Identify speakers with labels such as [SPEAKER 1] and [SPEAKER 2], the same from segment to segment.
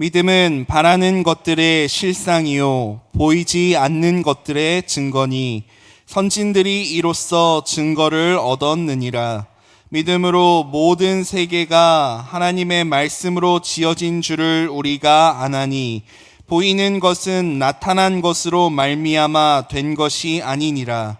[SPEAKER 1] 믿음은 바라는 것들의 실상이요 보이지 않는 것들의 증거니 선진들이 이로써 증거를 얻었느니라 믿음으로 모든 세계가 하나님의 말씀으로 지어진 줄을 우리가 아나니 보이는 것은 나타난 것으로 말미암아 된 것이 아니니라.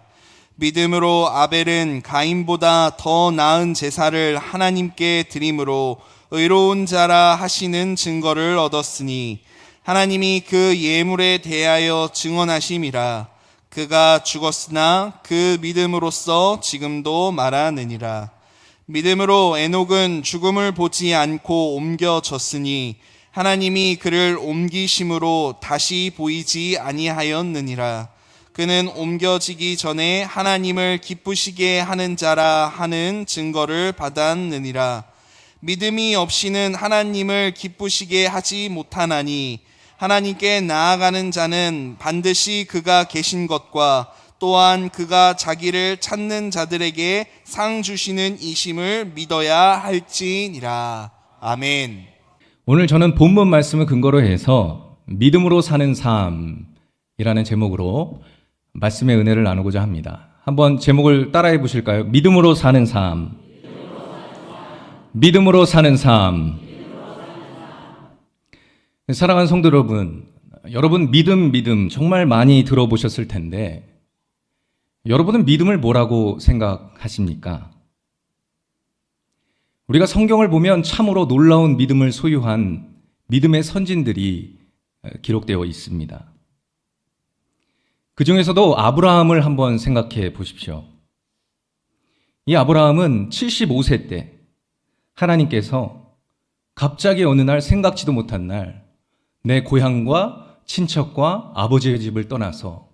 [SPEAKER 1] 믿음으로 아벨은 가인보다 더 나은 제사를 하나님께 드림으로 의로운 자라 하시는 증거를 얻었으니 하나님이 그 예물에 대하여 증언하심이라 그가 죽었으나 그 믿음으로써 지금도 말하느니라 믿음으로 에녹은 죽음을 보지 않고 옮겨졌으니 하나님이 그를 옮기심으로 다시 보이지 아니하였느니라 그는 옮겨지기 전에 하나님을 기쁘시게 하는 자라 하는 증거를 받았느니라 믿음이 없이는 하나님을 기쁘시게 하지 못하나니 하나님께 나아가는 자는 반드시 그가 계신 것과 또한 그가 자기를 찾는 자들에게 상 주시는 이심을 믿어야 할지니라. 아멘.
[SPEAKER 2] 오늘 저는 본문 말씀을 근거로 해서 믿음으로 사는 삶이라는 제목으로 말씀의 은혜를 나누고자 합니다. 한번 제목을 따라해 보실까요? 믿음으로 사는 삶. 믿음으로 사는 삶. 사랑하는 성도 여러분, 여러분 믿음, 믿음 정말 많이 들어보셨을 텐데, 여러분은 믿음을 뭐라고 생각하십니까? 우리가 성경을 보면 참으로 놀라운 믿음을 소유한 믿음의 선진들이 기록되어 있습니다. 그 중에서도 아브라함을 한번 생각해 보십시오. 이 아브라함은 75세 때 하나님께서 갑자기 어느 날 생각지도 못한 날 내 고향과 친척과 아버지의 집을 떠나서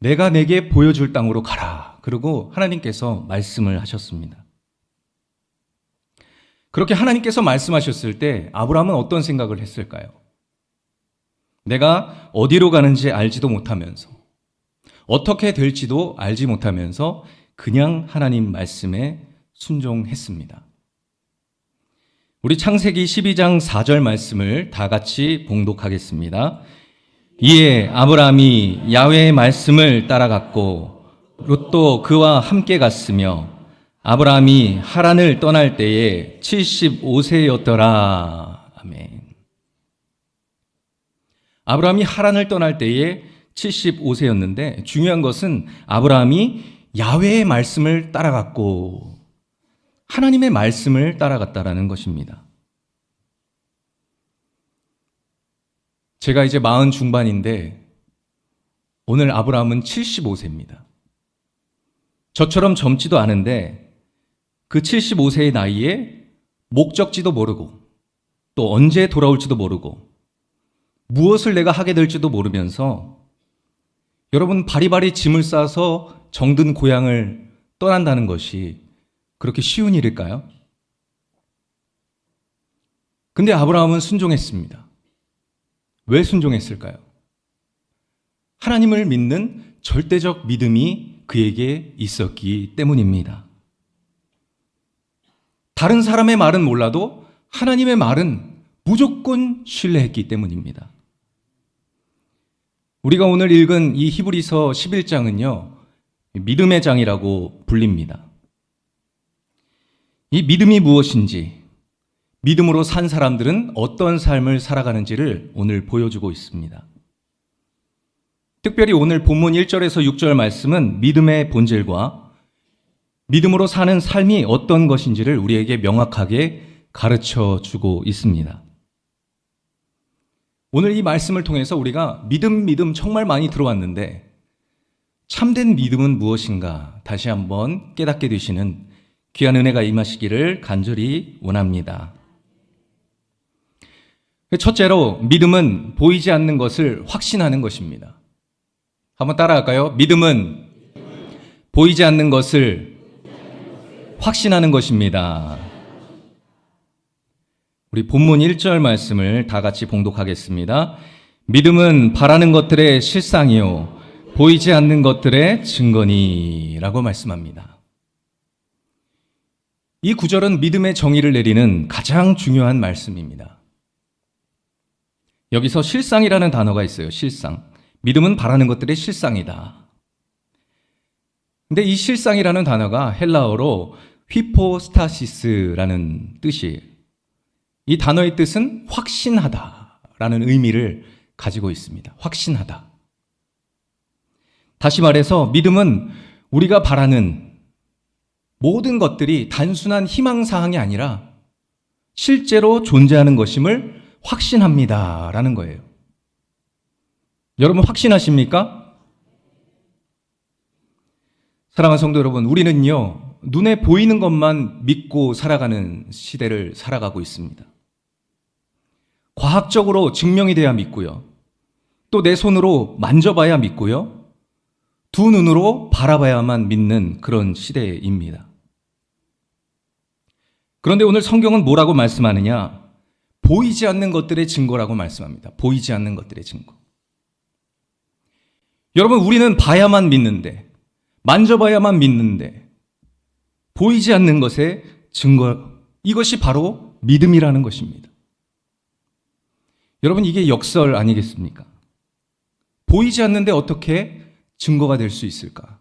[SPEAKER 2] 내가 내게 보여줄 땅으로 가라. 그리고 하나님께서 말씀을 하셨습니다. 그렇게 하나님께서 말씀하셨을 때 아브라함은 어떤 생각을 했을까요? 내가 어디로 가는지 알지도 못하면서 어떻게 될지도 알지 못하면서 그냥 하나님 말씀에 순종했습니다. 우리 창세기 12장 4절 말씀을 다 같이 봉독하겠습니다. 이에 아브라함이 야외의 말씀을 따라갔고 롯도 그와 함께 갔으며 아브라함이 하란을 떠날 때에 75세였더라. 아멘. 아브라함이 하란을 떠날 때에 75세였는데 중요한 것은 아브라함이 야외의 말씀을 따라갔고 하나님의 말씀을 따라갔다라는 것입니다. 제가 이제 마흔 중반인데 오늘 아브라함은 75세입니다. 저처럼 젊지도 않은데 그 75세의 나이에 목적지도 모르고 또 언제 돌아올지도 모르고 무엇을 내가 하게 될지도 모르면서 여러분 바리바리 짐을 싸서 정든 고향을 떠난다는 것이 그렇게 쉬운 일일까요? 근데 아브라함은 순종했습니다. 왜 순종했을까요? 하나님을 믿는 절대적 믿음이 그에게 있었기 때문입니다. 다른 사람의 말은 몰라도 하나님의 말은 무조건 신뢰했기 때문입니다. 우리가 오늘 읽은 이 히브리서 11장은요, 믿음의 장이라고 불립니다. 이 믿음이 무엇인지, 믿음으로 산 사람들은 어떤 삶을 살아가는지를 오늘 보여주고 있습니다. 특별히 오늘 본문 1절에서 6절 말씀은 믿음의 본질과 믿음으로 사는 삶이 어떤 것인지를 우리에게 명확하게 가르쳐 주고 있습니다. 오늘 이 말씀을 통해서 우리가 믿음, 믿음 정말 많이 들어왔는데 참된 믿음은 무엇인가 다시 한번 깨닫게 되시는 귀한 은혜가 임하시기를 간절히 원합니다. 첫째로 믿음은 보이지 않는 것을 확신하는 것입니다. 한번 따라할까요? 믿음은 보이지 않는 것을 확신하는 것입니다. 우리 본문 1절 말씀을 다 같이 봉독하겠습니다. 믿음은 바라는 것들의 실상이요 보이지 않는 것들의 증거니라고 말씀합니다. 이 구절은 믿음의 정의를 내리는 가장 중요한 말씀입니다. 여기서 실상이라는 단어가 있어요. 실상. 믿음은 바라는 것들의 실상이다. 근데 이 실상이라는 단어가 헬라어로 휘포스타시스라는 뜻이에요. 이 단어의 뜻은 확신하다라는 의미를 가지고 있습니다. 확신하다. 다시 말해서 믿음은 우리가 바라는 모든 것들이 단순한 희망사항이 아니라 실제로 존재하는 것임을 확신합니다. 라는 거예요. 여러분 확신하십니까? 사랑하는 성도 여러분, 우리는요, 눈에 보이는 것만 믿고 살아가는 시대를 살아가고 있습니다. 과학적으로 증명이 돼야 믿고요. 또 내 손으로 만져봐야 믿고요. 두 눈으로 바라봐야만 믿는 그런 시대입니다. 그런데 오늘 성경은 뭐라고 말씀하느냐? 보이지 않는 것들의 증거라고 말씀합니다. 보이지 않는 것들의 증거. 여러분, 우리는 봐야만 믿는데, 만져봐야만 믿는데, 보이지 않는 것의 증거, 이것이 바로 믿음이라는 것입니다. 여러분, 이게 역설 아니겠습니까? 보이지 않는데 어떻게 증거가 될 수 있을까?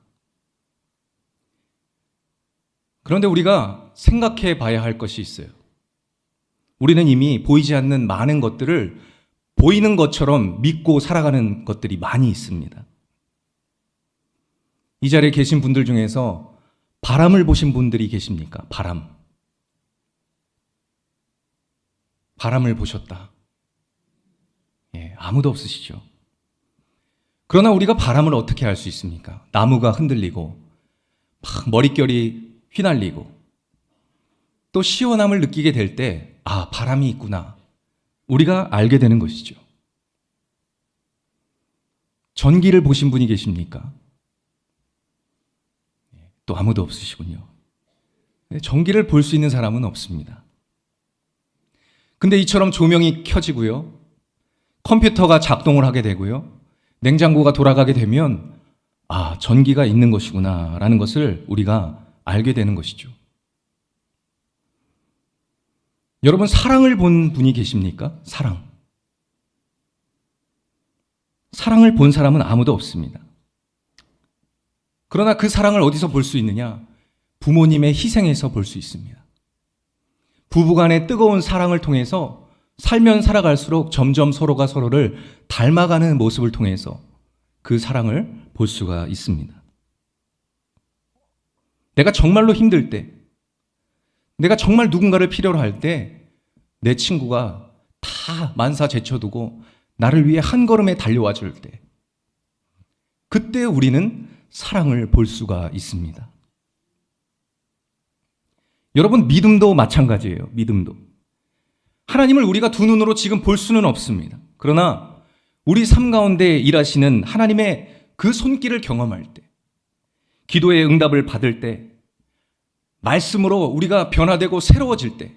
[SPEAKER 2] 그런데 우리가 생각해 봐야 할 것이 있어요. 우리는 이미 보이지 않는 많은 것들을 보이는 것처럼 믿고 살아가는 것들이 많이 있습니다. 이 자리에 계신 분들 중에서 바람을 보신 분들이 계십니까? 바람. 바람을 보셨다. 예, 아무도 없으시죠? 그러나 우리가 바람을 어떻게 알 수 있습니까? 나무가 흔들리고 막 머릿결이 휘날리고 또 시원함을 느끼게 될 때 아, 바람이 있구나. 우리가 알게 되는 것이죠. 전기를 보신 분이 계십니까? 네, 또 아무도 없으시군요. 네, 전기를 볼 수 있는 사람은 없습니다. 근데 이처럼 조명이 켜지고요. 컴퓨터가 작동을 하게 되고요. 냉장고가 돌아가게 되면 아, 전기가 있는 것이구나 라는 것을 우리가 알게 되는 것이죠. 여러분, 사랑을 본 분이 계십니까? 사랑. 사랑을 본 사람은 아무도 없습니다. 그러나 그 사랑을 어디서 볼 수 있느냐? 부모님의 희생에서 볼 수 있습니다. 부부간의 뜨거운 사랑을 통해서 살면 살아갈수록 점점 서로가 서로를 닮아가는 모습을 통해서 그 사랑을 볼 수가 있습니다. 내가 정말로 힘들 때, 내가 정말 누군가를 필요로 할 때, 내 친구가 다 만사 제쳐두고 나를 위해 한 걸음에 달려와 줄 때, 그때 우리는 사랑을 볼 수가 있습니다. 여러분, 믿음도 마찬가지예요. 믿음도. 하나님을 우리가 두 눈으로 지금 볼 수는 없습니다. 그러나 우리 삶 가운데 일하시는 하나님의 그 손길을 경험할 때, 기도의 응답을 받을 때, 말씀으로 우리가 변화되고 새로워질 때,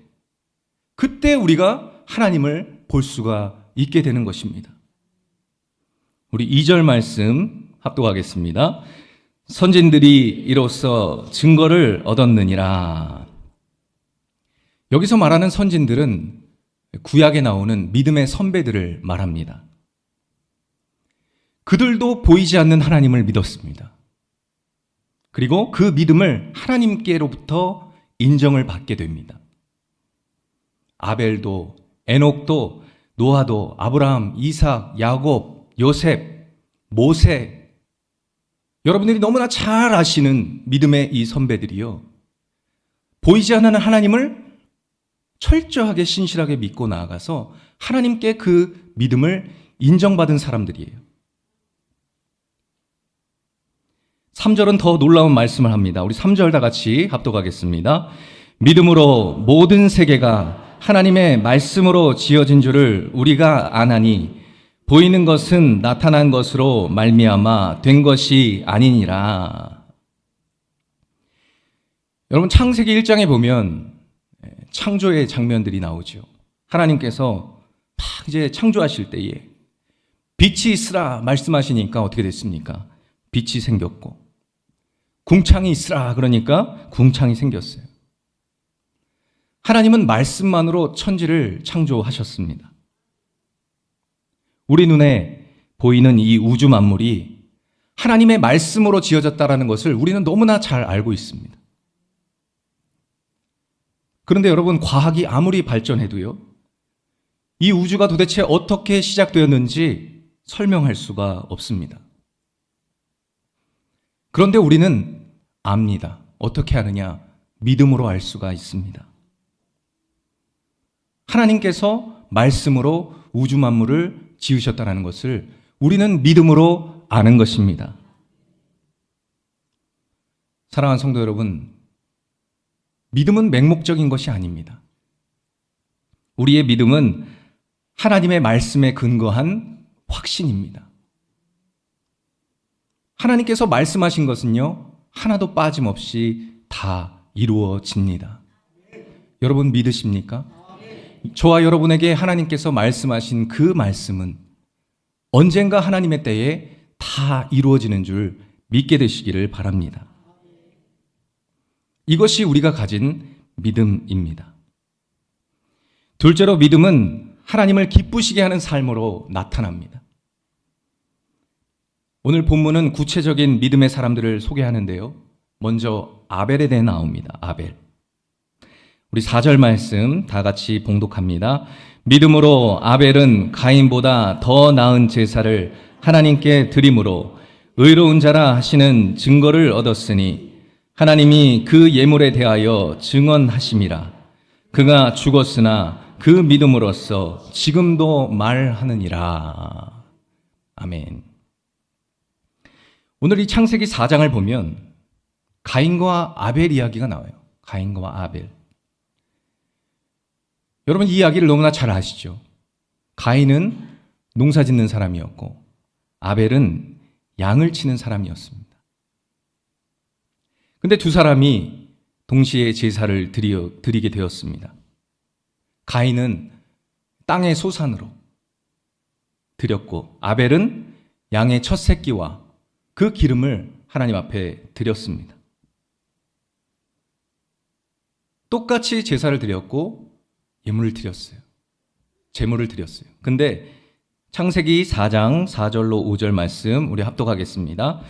[SPEAKER 2] 그때 우리가 하나님을 볼 수가 있게 되는 것입니다. 우리 2절 말씀 합독하겠습니다. 선진들이 이로써 증거를 얻었느니라. 여기서 말하는 선진들은 구약에 나오는 믿음의 선배들을 말합니다. 그들도 보이지 않는 하나님을 믿었습니다. 그리고 그 믿음을 하나님께로부터 인정을 받게 됩니다. 아벨도 에녹도 노아도 아브라함, 이삭, 야곱, 요셉, 모세 여러분들이 너무나 잘 아시는 믿음의 이 선배들이요. 보이지 않는 하나님을 철저하게 신실하게 믿고 나아가서 하나님께 그 믿음을 인정받은 사람들이에요. 3절은 더 놀라운 말씀을 합니다. 우리 3절 다 같이 합독하겠습니다. 믿음으로 모든 세계가 하나님의 말씀으로 지어진 줄을 우리가 아나니 보이는 것은 나타난 것으로 말미암아 된 것이 아니니라. 여러분 창세기 1장에 보면 창조의 장면들이 나오죠. 하나님께서 막 이제 창조하실 때에 빛이 있으라 말씀하시니까 어떻게 됐습니까? 빛이 생겼고 궁창이 있으라 그러니까 궁창이 생겼어요. 하나님은 말씀만으로 천지를 창조하셨습니다. 우리 눈에 보이는 이 우주 만물이 하나님의 말씀으로 지어졌다라는 것을 우리는 너무나 잘 알고 있습니다. 그런데 여러분, 과학이 아무리 발전해도요, 이 우주가 도대체 어떻게 시작되었는지 설명할 수가 없습니다. 그런데 우리는 압니다. 어떻게 하느냐? 믿음으로 알 수가 있습니다. 하나님께서 말씀으로 우주 만물을 지으셨다는 것을 우리는 믿음으로 아는 것입니다. 사랑하는 성도 여러분, 믿음은 맹목적인 것이 아닙니다. 우리의 믿음은 하나님의 말씀에 근거한 확신입니다. 하나님께서 말씀하신 것은요, 하나도 빠짐없이 다 이루어집니다. 여러분 믿으십니까? 저와 여러분에게 하나님께서 말씀하신 그 말씀은 언젠가 하나님의 때에 다 이루어지는 줄 믿게 되시기를 바랍니다. 이것이 우리가 가진 믿음입니다. 둘째로 믿음은 하나님을 기쁘시게 하는 삶으로 나타납니다. 오늘 본문은 구체적인 믿음의 사람들을 소개하는데요. 먼저 아벨에 대해 나옵니다. 아벨. 우리 4절 말씀 다 같이 봉독합니다. 믿음으로 아벨은 가인보다 더 나은 제사를 하나님께 드림으로 의로운 자라 하시는 증거를 얻었으니 하나님이 그 예물에 대하여 증언하심이라. 그가 죽었으나 그 믿음으로써 지금도 말하느니라. 아멘. 오늘 이 창세기 4장을 보면 가인과 아벨 이야기가 나와요. 가인과 아벨. 여러분 이 이야기를 너무나 잘 아시죠? 가인은 농사 짓는 사람이었고 아벨은 양을 치는 사람이었습니다. 근데 두 사람이 동시에 제사를 드려, 드리게 되었습니다. 가인은 땅의 소산으로 드렸고 아벨은 양의 첫 새끼와 그 기름을 하나님 앞에 드렸습니다. 똑같이 제사를 드렸고 예물을 드렸어요. 제물을 드렸어요. 근데 창세기 4장 4절로 5절 말씀 우리 합독하겠습니다.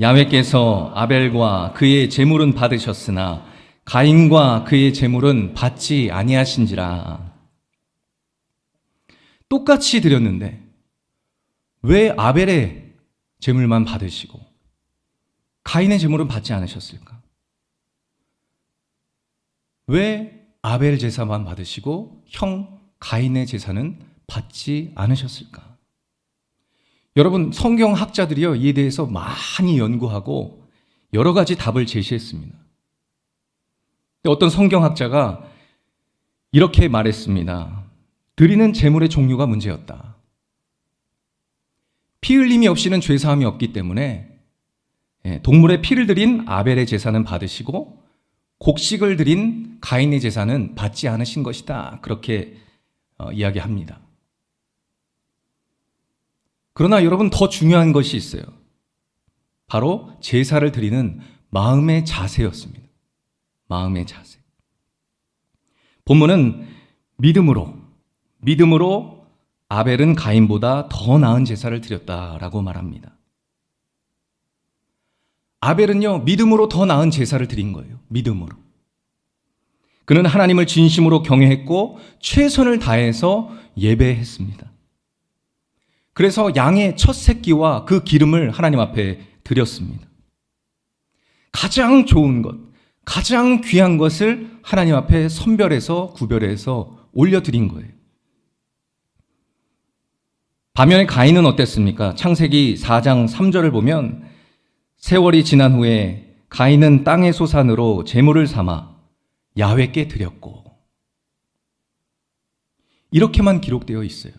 [SPEAKER 2] 야외께서 아벨과 그의 재물은 받으셨으나 가인과 그의 재물은 받지 아니하신지라. 똑같이 드렸는데 왜 아벨의 재물만 받으시고 가인의 재물은 받지 않으셨을까? 왜 아벨 제사만 받으시고 형 가인의 제사는 받지 않으셨을까? 여러분 성경학자들이요 이에 대해서 많이 연구하고 여러 가지 답을 제시했습니다. 어떤 성경학자가 이렇게 말했습니다. 드리는 재물의 종류가 문제였다. 피 흘림이 없이는 죄사함이 없기 때문에 예, 동물의 피를 드린 아벨의 제사는 받으시고 곡식을 드린 가인의 제사는 받지 않으신 것이다. 그렇게 어, 이야기합니다. 그러나 여러분 더 중요한 것이 있어요. 바로 제사를 드리는 마음의 자세였습니다. 마음의 자세. 본문은 믿음으로, 믿음으로 아벨은 가인보다 더 나은 제사를 드렸다라고 말합니다. 아벨은요, 믿음으로 더 나은 제사를 드린 거예요. 믿음으로. 그는 하나님을 진심으로 경외했고, 최선을 다해서 예배했습니다. 그래서 양의 첫 새끼와 그 기름을 하나님 앞에 드렸습니다. 가장 좋은 것, 가장 귀한 것을 하나님 앞에 선별해서 구별해서 올려드린 거예요. 반면에 가인은 어땠습니까? 창세기 4장 3절을 보면 세월이 지난 후에 가인은 땅의 소산으로 재물을 삼아 야외께 드렸고 이렇게만 기록되어 있어요.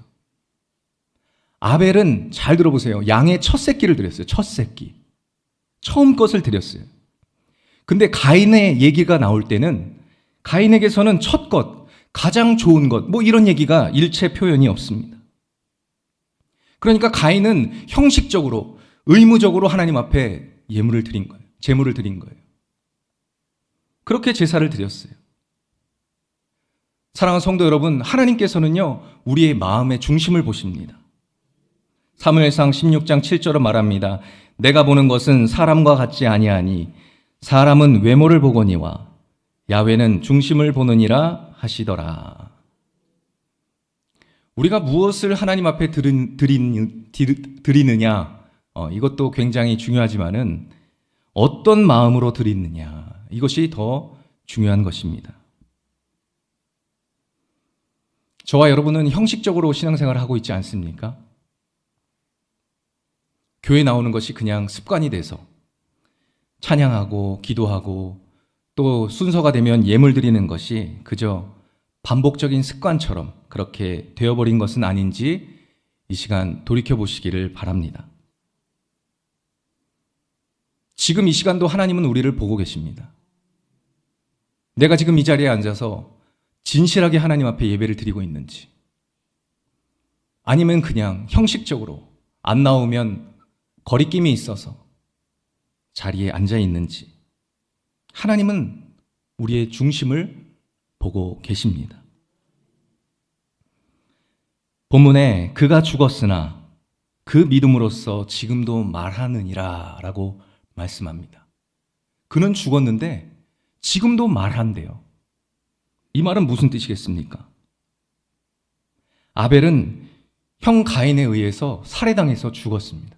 [SPEAKER 2] 아벨은 잘 들어보세요. 양의 첫 새끼를 드렸어요. 첫 새끼. 처음 것을 드렸어요. 근데 가인의 얘기가 나올 때는 가인에게서는 첫 것, 가장 좋은 것, 뭐 이런 얘기가 일체 표현이 없습니다. 그러니까 가인은 형식적으로, 의무적으로 하나님 앞에 예물을 드린 거예요. 재물을 드린 거예요. 그렇게 제사를 드렸어요. 사랑하는 성도 여러분, 하나님께서는요, 우리의 마음의 중심을 보십니다. 사무엘상 16장 7절은 말합니다. 내가 보는 것은 사람과 같지 아니하니 사람은 외모를 보거니와 야외는 중심을 보느니라 하시더라. 우리가 무엇을 하나님 앞에 드린, 드린, 드리느냐 어, 이것도 굉장히 중요하지만은 어떤 마음으로 드리느냐 이것이 더 중요한 것입니다. 저와 여러분은 형식적으로 신앙생활을 하고 있지 않습니까? 교회 나오는 것이 그냥 습관이 돼서 찬양하고 기도하고 또 순서가 되면 예물 드리는 것이 그저 반복적인 습관처럼 그렇게 되어버린 것은 아닌지 이 시간 돌이켜 보시기를 바랍니다. 지금 이 시간도 하나님은 우리를 보고 계십니다. 내가 지금 이 자리에 앉아서 진실하게 하나님 앞에 예배를 드리고 있는지 아니면 그냥 형식적으로 안 나오면 거리낌이 있어서 자리에 앉아 있는지 하나님은 우리의 중심을 보고 계십니다. 본문에 그가 죽었으나 그 믿음으로써 지금도 말하느니라 라고 말씀합니다. 그는 죽었는데 지금도 말한대요. 이 말은 무슨 뜻이겠습니까? 아벨은 형 가인에 의해서 살해당해서 죽었습니다.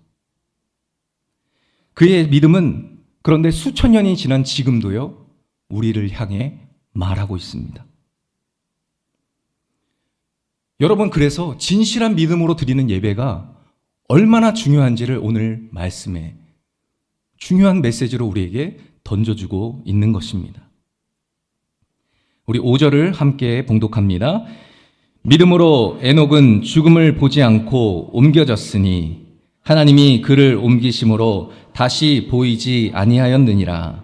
[SPEAKER 2] 그의 믿음은 그런데 수천 년이 지난 지금도요, 우리를 향해 말하고 있습니다. 여러분, 그래서 진실한 믿음으로 드리는 예배가 얼마나 중요한지를 오늘 말씀에 중요한 메시지로 우리에게 던져주고 있는 것입니다. 우리 5절을 함께 봉독합니다. 믿음으로 에녹은 죽음을 보지 않고 옮겨졌으니 하나님이 그를 옮기심으로 다시 보이지 아니하였느니라.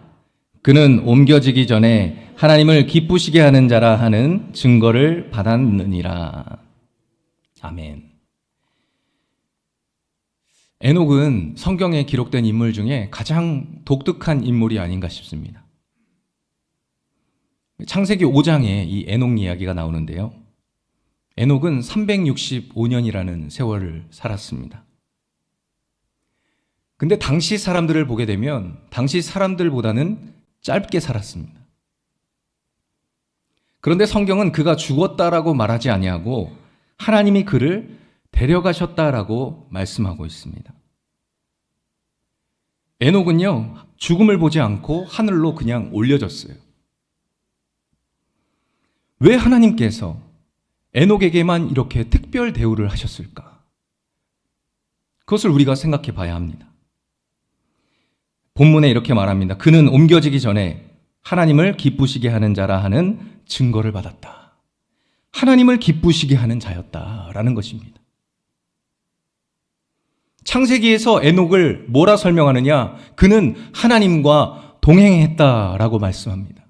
[SPEAKER 2] 그는 옮겨지기 전에 하나님을 기쁘시게 하는 자라 하는 증거를 받았느니라. 아멘. 에녹은 성경에 기록된 인물 중에 가장 독특한 인물이 아닌가 싶습니다. 창세기 5장에 이 에녹 이야기가 나오는데요. 에녹은 365년이라는 세월을 살았습니다. 근데 당시 사람들을 보게 되면 당시 사람들보다는 짧게 살았습니다. 그런데 성경은 그가 죽었다라고 말하지 아니하고 하나님이 그를 데려가셨다라고 말씀하고 있습니다. 에녹은요, 죽음을 보지 않고 하늘로 그냥 올려졌어요. 왜 하나님께서 에녹에게만 이렇게 특별 대우를 하셨을까? 그것을 우리가 생각해 봐야 합니다. 본문에 이렇게 말합니다. 그는 옮겨지기 전에 하나님을 기쁘시게 하는 자라 하는 증거를 받았다. 하나님을 기쁘시게 하는 자였다라는 것입니다. 창세기에서 에녹을 뭐라 설명하느냐? 그는 하나님과 동행했다라고 말씀합니다.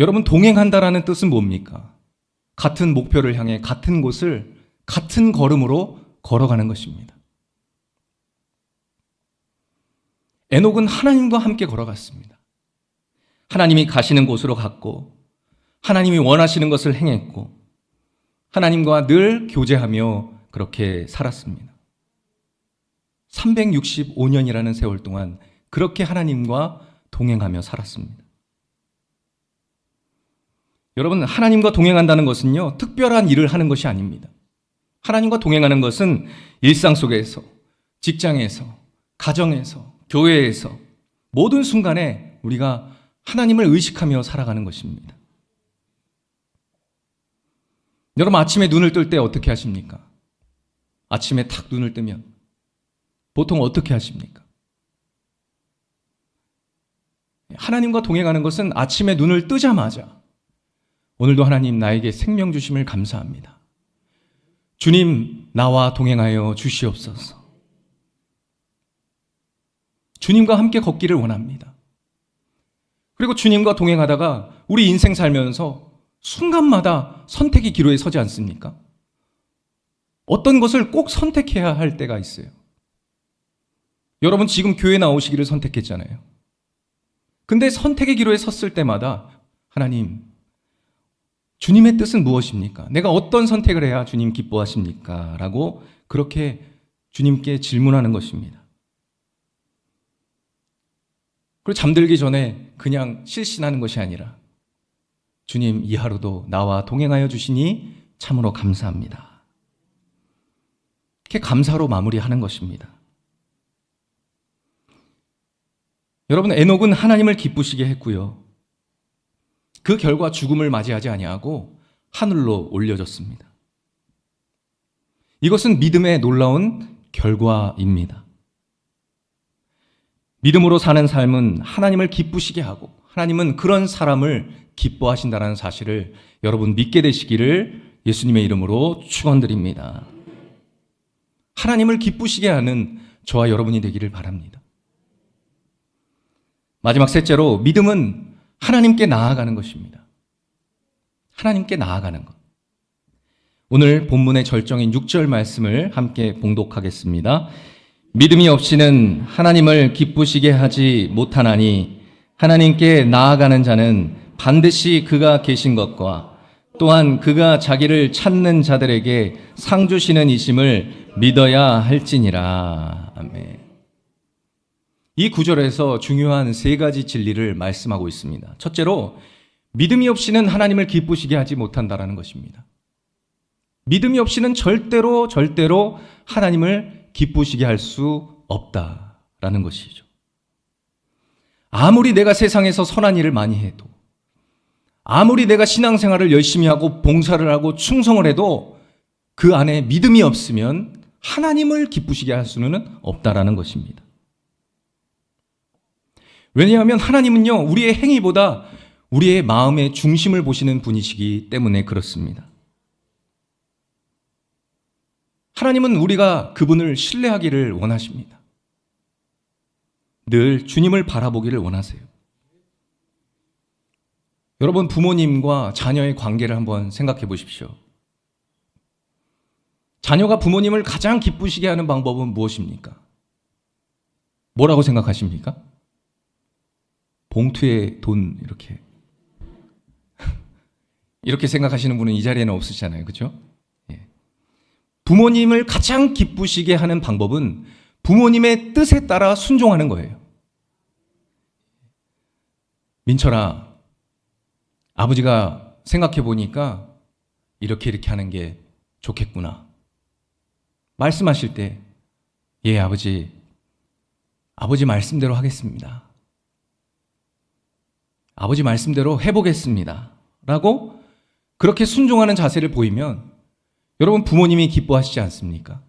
[SPEAKER 2] 여러분 동행한다라는 뜻은 뭡니까? 같은 목표를 향해 같은 곳을 같은 걸음으로 걸어가는 것입니다. 에녹은 하나님과 함께 걸어갔습니다. 하나님이 가시는 곳으로 갔고, 하나님이 원하시는 것을 행했고, 하나님과 늘 교제하며 그렇게 살았습니다. 365년이라는 세월 동안 그렇게 하나님과 동행하며 살았습니다. 여러분, 하나님과 동행한다는 것은요, 특별한 일을 하는 것이 아닙니다. 하나님과 동행하는 것은 일상 속에서, 직장에서, 가정에서, 교회에서 모든 순간에 우리가 하나님을 의식하며 살아가는 것입니다. 여러분 아침에 눈을 뜰 때 어떻게 하십니까? 아침에 탁 눈을 뜨면 보통 어떻게 하십니까? 하나님과 동행하는 것은 아침에 눈을 뜨자마자 오늘도 하나님 나에게 생명 주심을 감사합니다. 주님 나와 동행하여 주시옵소서. 주님과 함께 걷기를 원합니다. 그리고 주님과 동행하다가 우리 인생 살면서 순간마다 선택의 기로에 서지 않습니까? 어떤 것을 꼭 선택해야 할 때가 있어요. 여러분 지금 교회 나오시기를 선택했잖아요. 근데 선택의 기로에 섰을 때마다 하나님 주님의 뜻은 무엇입니까? 내가 어떤 선택을 해야 주님 기뻐하십니까? 라고 그렇게 주님께 질문하는 것입니다. 그리고 잠들기 전에 그냥 실신하는 것이 아니라 주님 이 하루도 나와 동행하여 주시니 참으로 감사합니다. 이렇게 감사로 마무리하는 것입니다. 여러분 에녹은 하나님을 기쁘시게 했고요. 그 결과 죽음을 맞이하지 아니하고 하늘로 올려졌습니다. 이것은 믿음의 놀라운 결과입니다. 믿음으로 사는 삶은 하나님을 기쁘시게 하고 하나님은 그런 사람을 기뻐하신다는 사실을 여러분 믿게 되시기를 예수님의 이름으로 축원드립니다. 하나님을 기쁘시게 하는 저와 여러분이 되기를 바랍니다. 마지막 셋째로 믿음은 하나님께 나아가는 것입니다. 하나님께 나아가는 것. 오늘 본문의 절정인 6절 말씀을 함께 봉독하겠습니다. 믿음이 없이는 하나님을 기쁘시게 하지 못하나니 하나님께 나아가는 자는 반드시 그가 계신 것과 또한 그가 자기를 찾는 자들에게 상 주시는 이심을 믿어야 할지니라. 아멘. 이 구절에서 중요한 세 가지 진리를 말씀하고 있습니다. 첫째로 믿음이 없이는 하나님을 기쁘시게 하지 못한다라는 것입니다. 믿음이 없이는 절대로 절대로 하나님을 기쁘시게 할 수 없다라는 것이죠. 아무리 내가 세상에서 선한 일을 많이 해도, 아무리 내가 신앙생활을 열심히 하고 봉사를 하고 충성을 해도 그 안에 믿음이 없으면 하나님을 기쁘시게 할 수는 없다라는 것입니다. 왜냐하면 하나님은요, 우리의 행위보다 우리의 마음의 중심을 보시는 분이시기 때문에 그렇습니다. 하나님은 우리가 그분을 신뢰하기를 원하십니다. 늘 주님을 바라보기를 원하세요. 여러분 부모님과 자녀의 관계를 한번 생각해 보십시오. 자녀가 부모님을 가장 기쁘시게 하는 방법은 무엇입니까? 뭐라고 생각하십니까? 봉투에 돈 이렇게 이렇게 생각하시는 분은 이 자리에는 없으시잖아요. 그렇죠? 부모님을 가장 기쁘시게 하는 방법은 부모님의 뜻에 따라 순종하는 거예요. 민철아, 아버지가 생각해 보니까 이렇게 이렇게 하는 게 좋겠구나. 말씀하실 때, 예, 아버지, 아버지 말씀대로 하겠습니다. 아버지 말씀대로 해보겠습니다. 라고 그렇게 순종하는 자세를 보이면 여러분 부모님이 기뻐하시지 않습니까?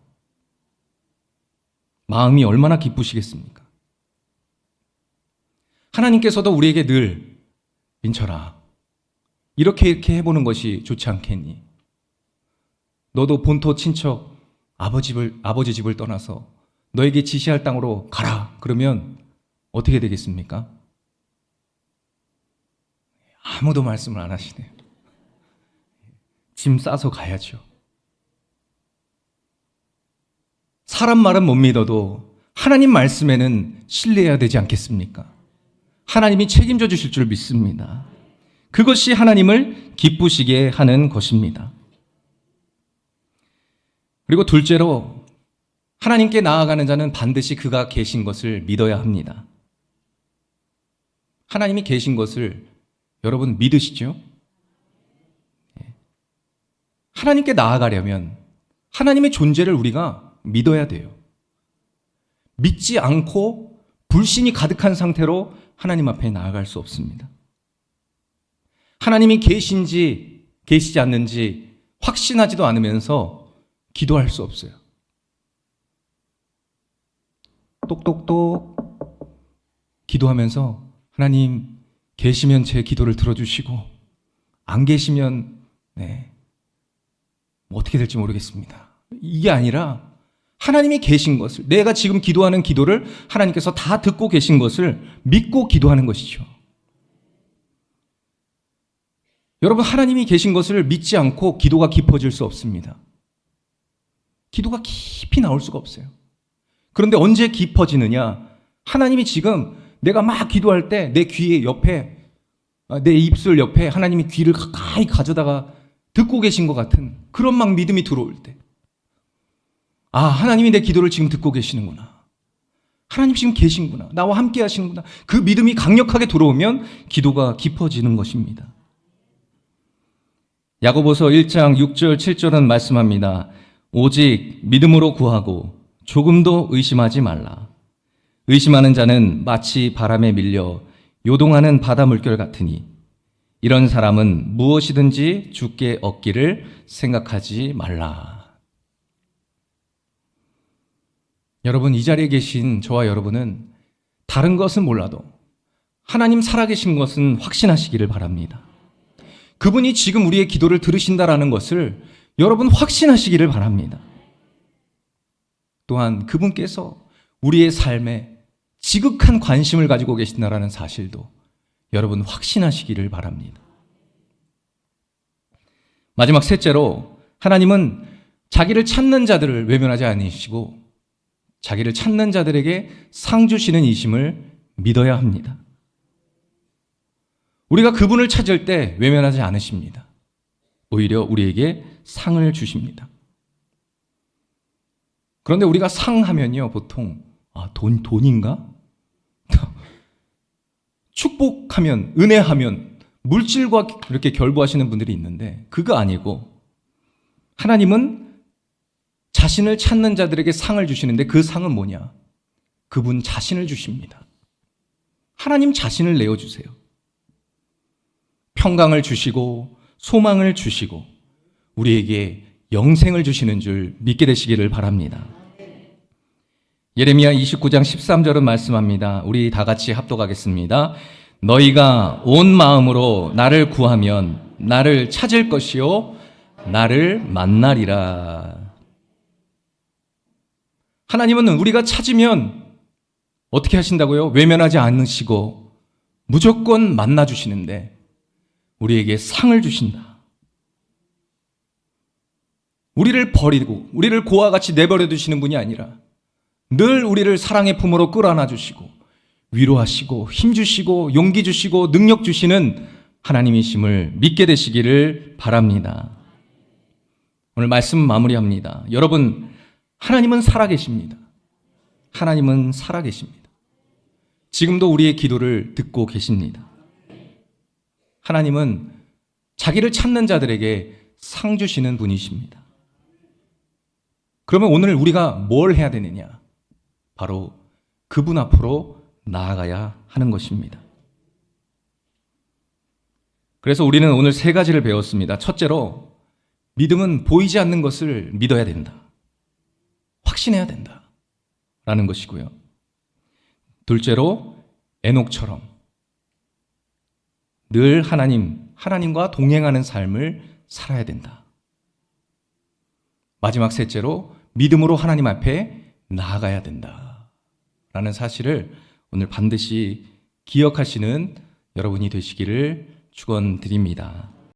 [SPEAKER 2] 마음이 얼마나 기쁘시겠습니까? 하나님께서도 우리에게 늘 민철아 이렇게 이렇게 해보는 것이 좋지 않겠니? 너도 본토 친척 아버지 집을, 아버지 집을 떠나서 너에게 지시할 땅으로 가라 그러면 어떻게 되겠습니까? 아무도 말씀을 안 하시네요. 짐 싸서 가야죠. 사람 말은 못 믿어도 하나님 말씀에는 신뢰해야 되지 않겠습니까? 하나님이 책임져 주실 줄 믿습니다. 그것이 하나님을 기쁘시게 하는 것입니다. 그리고 둘째로 하나님께 나아가는 자는 반드시 그가 계신 것을 믿어야 합니다. 하나님이 계신 것을 여러분 믿으시죠? 예. 하나님께 나아가려면 하나님의 존재를 우리가 믿어야 돼요. 믿지 않고 불신이 가득한 상태로 하나님 앞에 나아갈 수 없습니다. 하나님이 계신지 계시지 않는지 확신하지도 않으면서 기도할 수 없어요. 똑똑똑 기도하면서 하나님 계시면 제 기도를 들어주시고 안 계시면 네 뭐 어떻게 될지 모르겠습니다. 이게 아니라 하나님이 계신 것을, 내가 지금 기도하는 기도를 하나님께서 다 듣고 계신 것을 믿고 기도하는 것이죠. 여러분, 하나님이 계신 것을 믿지 않고 기도가 깊어질 수 없습니다. 기도가 깊이 나올 수가 없어요. 그런데 언제 깊어지느냐? 하나님이 지금 내가 막 기도할 때 내 귀에 옆에, 아, 내 입술 옆에 하나님이 귀를 가까이 가져다가 듣고 계신 것 같은 그런 막 믿음이 들어올 때. 아, 하나님이 내 기도를 지금 듣고 계시는구나. 하나님 지금 계신구나. 나와 함께 하시는구나. 그 믿음이 강력하게 들어오면 기도가 깊어지는 것입니다. 야고보서 1장 6절 7절은 말씀합니다. 오직 믿음으로 구하고 조금도 의심하지 말라. 의심하는 자는 마치 바람에 밀려 요동하는 바다 물결 같으니 이런 사람은 무엇이든지 죽게 얻기를 생각하지 말라. 여러분, 이 자리에 계신 저와 여러분은 다른 것은 몰라도 하나님 살아계신 것은 확신하시기를 바랍니다. 그분이 지금 우리의 기도를 들으신다라는 것을 여러분 확신하시기를 바랍니다. 또한 그분께서 우리의 삶에 지극한 관심을 가지고 계신다라는 사실도 여러분 확신하시기를 바랍니다. 마지막 셋째로 하나님은 자기를 찾는 자들을 외면하지 않으시고 자기를 찾는 자들에게 상 주시는 이심을 믿어야 합니다. 우리가 그분을 찾을 때 외면하지 않으십니다. 오히려 우리에게 상을 주십니다. 그런데 우리가 상하면요, 보통, 아, 돈, 돈인가? 축복하면, 은혜하면, 물질과 이렇게 결부하시는 분들이 있는데, 그거 아니고, 하나님은 자신을 찾는 자들에게 상을 주시는데 그 상은 뭐냐? 그분 자신을 주십니다. 하나님 자신을 내어주세요. 평강을 주시고 소망을 주시고 우리에게 영생을 주시는 줄 믿게 되시기를 바랍니다. 예레미야 29장 13절은 말씀합니다. 우리 다 같이 합독하겠습니다. 너희가 온 마음으로 나를 구하면 나를 찾을 것이요 나를 만나리라. 하나님은 우리가 찾으면 어떻게 하신다고요? 외면하지 않으시고 무조건 만나 주시는데 우리에게 상을 주신다. 우리를 버리고 우리를 고아 같이 내버려 두시는 분이 아니라 늘 우리를 사랑의 품으로 끌어안아 주시고 위로하시고 힘 주시고 용기 주시고 능력 주시는 하나님이심을 믿게 되시기를 바랍니다. 오늘 말씀 마무리합니다. 여러분 하나님은 살아계십니다. 하나님은 살아계십니다. 지금도 우리의 기도를 듣고 계십니다. 하나님은 자기를 찾는 자들에게 상 주시는 분이십니다. 그러면 오늘 우리가 뭘 해야 되느냐? 바로 그분 앞으로 나아가야 하는 것입니다. 그래서 우리는 오늘 세 가지를 배웠습니다. 첫째로 믿음은 보이지 않는 것을 믿어야 된다. 확신해야 된다. 라는 것이고요. 둘째로, 에녹처럼 늘 하나님, 하나님과 동행하는 삶을 살아야 된다. 마지막 셋째로, 믿음으로 하나님 앞에 나아가야 된다. 라는 사실을 오늘 반드시 기억하시는 여러분이 되시기를 축원드립니다.